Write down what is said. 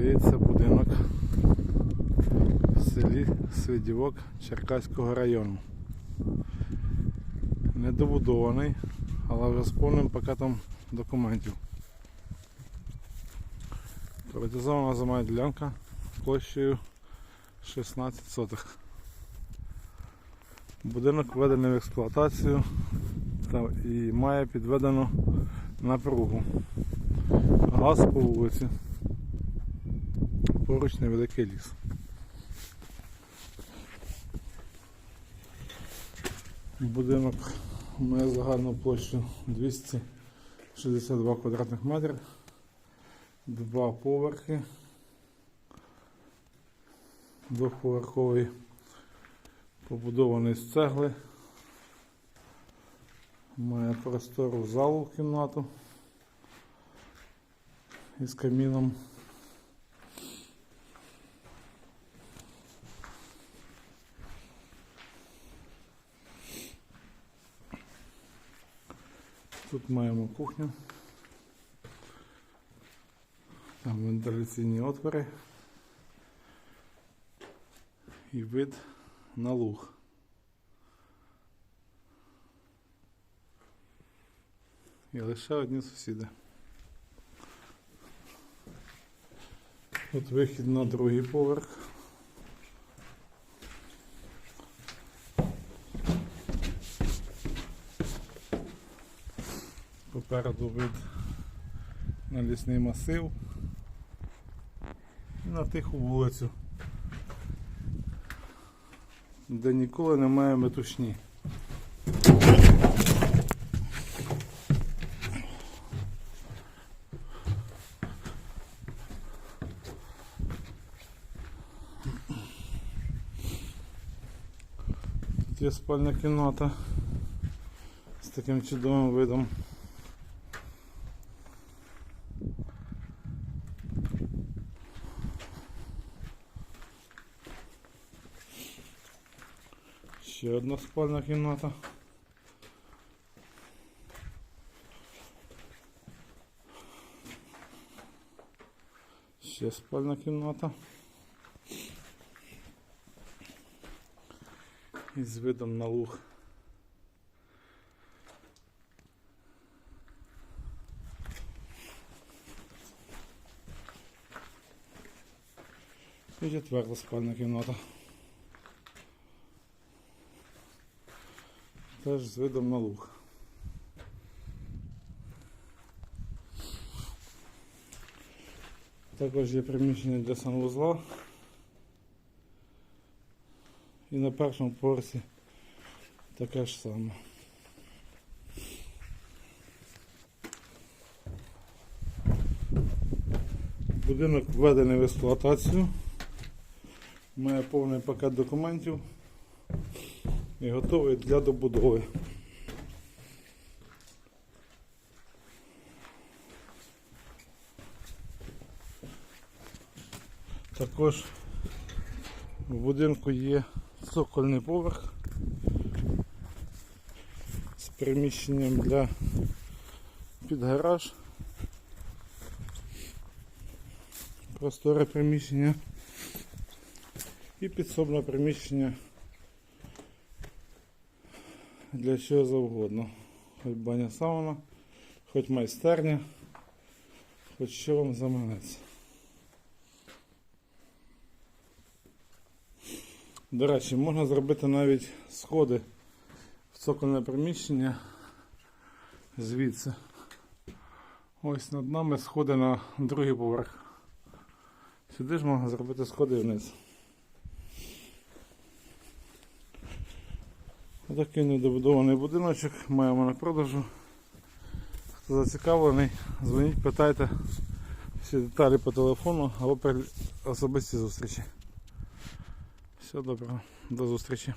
Продається будинок в селі Свидівок Черкаського району. Недобудований, але вже з повним пакетом документів. Приватизована земельна ділянка площею 16 сотих. Будинок введений в експлуатацію та і має підведену напругу. Газ по вулиці. Поруч невеликий ліс. Будинок має загальну площу 262 квадратних метри, два поверхи, двохповерховий, побудований з цегли, має простору залу в кімнату із каміном. Тут маємо кухню. Там вентиляційні отвори і вид на луг. І лише одні сусіди. Тут вихід на другий поверх. Попереду вид на лісний масив і на тиху вулицю, де ніколи немає метушні. Тут є спальна кімната з таким чудовим видом. Ще одна спальна кімната. Ще спальна кімната. Із видом на луг. І четверта спальна кімната. Теж з видом на луг. Також є приміщення для санвузла. І на першому поверсі таке ж саме. Будинок введений в експлуатацію. Має повний пакет документів і готовий для добудови. Також в будинку є цокольний поверх з приміщенням для під гараж. Просторе приміщення і підсобне приміщення для чого завгодно. Хоч баня сауна, хоч майстерня, хоч що вам заманеться. До речі, можна зробити навіть сходи в цокольне приміщення звідси. Ось над нами сходи на другий поверх. Сюди ж можна зробити сходи вниз. Отакий недобудований будиночок маємо на продажу. Хто зацікавлений, дзвоніть, питайте всі деталі по телефону або при особистій зустрічі. Все добре, до зустрічі.